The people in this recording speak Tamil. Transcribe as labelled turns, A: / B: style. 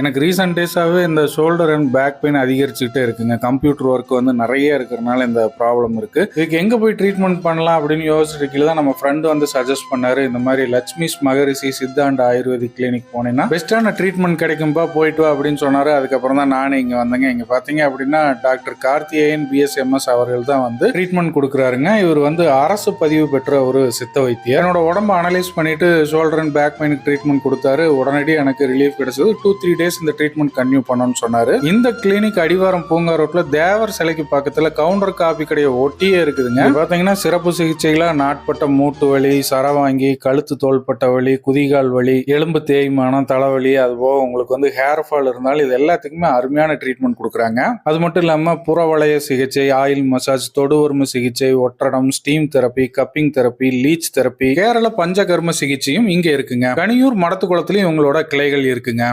A: எனக்கு ரீசெண்ட் டேஸாகவே இந்த ஷோல்டர் அண்ட் பேக் பெயின் அதிகரிச்சுக்கிட்டே இருக்குங்க. கம்ப்யூட்டர் ஒர்க் வந்து நிறைய இருக்கிறனால இந்த ப்ராப்ளம் இருக்குது இதுக்கு எங்கே போய் ட்ரீட்மெண்ட் பண்ணலாம் அப்படின்னு யோசிச்சுட்டு தான் நம்ம ஃப்ரெண்டு வந்து சஜஸ்ட் பண்ணார். இந்த மாதிரி லட்சுமிஸ் மகரிஷி சித்தாண்ட் ஆயுர்வேதிக் கிளினிக் போனேன்னா பெஸ்ட்டான ட்ரீட்மெண்ட் கிடைக்கும்பா போயிட்டு வா அப்படின்னு சொன்னார். அதுக்கப்புறம் தான் நானே இங்கே வந்தேங்க. இங்கே பார்த்தீங்க அப்படின்னா டாக்டர் கார்த்திகேயன் பிஎஸ்எம்எஸ் அவர்கள் தான் வந்து ட்ரீட்மெண்ட் கொடுக்குறாருங்க. இவர் வந்து அரசு பதிவு பெற்ற ஒரு சித்த வைத்தியர். என்னோட உடம்பை அனலைஸ் பண்ணிட்டு ஷோல்டர் அண்ட் பேக் பெயினுக்கு ட்ரீட்மெண்ட் கொடுத்தாரு. உடனடியாக எனக்கு ரிலீஃப் கிடைச்சது. டூ த்ரீ டேஸ் இந்த ட்ரீட்மெண்ட் கன்டினியூ பண்ணணும்னு சொன்னாரு. இந்த கிளினிக் அடிவாரம் பூங்கா ரோட்ல தேவர் சிலைக்கு பக்கத்துல கவுண்டர் காபி கடையை ஒட்டியே இருக்குதுங்க. பார்த்தீங்கன்னா பாத்தீங்கன்னா சிறப்பு சிகிச்சைகளா நாட்பட்ட மூட்டு வலி சரவாங்கி கழுத்து தோள்பட்ட வலி குதிகால் வலி எலும்பு தேய்மானம் தலைவலி அது போக உங்களுக்கு வந்து ஹேர் ஃபால் இருந்தாலும் இது எல்லாத்துக்குமே அருமையான ட்ரீட்மெண்ட் கொடுக்குறாங்க. அது மட்டும் இல்லாம புறவளைய சிகிச்சை ஆயில் மசாஜ் தொடுவர்ம சிகிச்சை ஒற்றடம் steam therapy cupping therapy leech therapy Kerala panchakarma சிகிச்சையும் இங்க இருக்குங்க. கனியூர் மடத்து குளத்துலயும் உங்களோட கிளைகள் இருக்குங்க.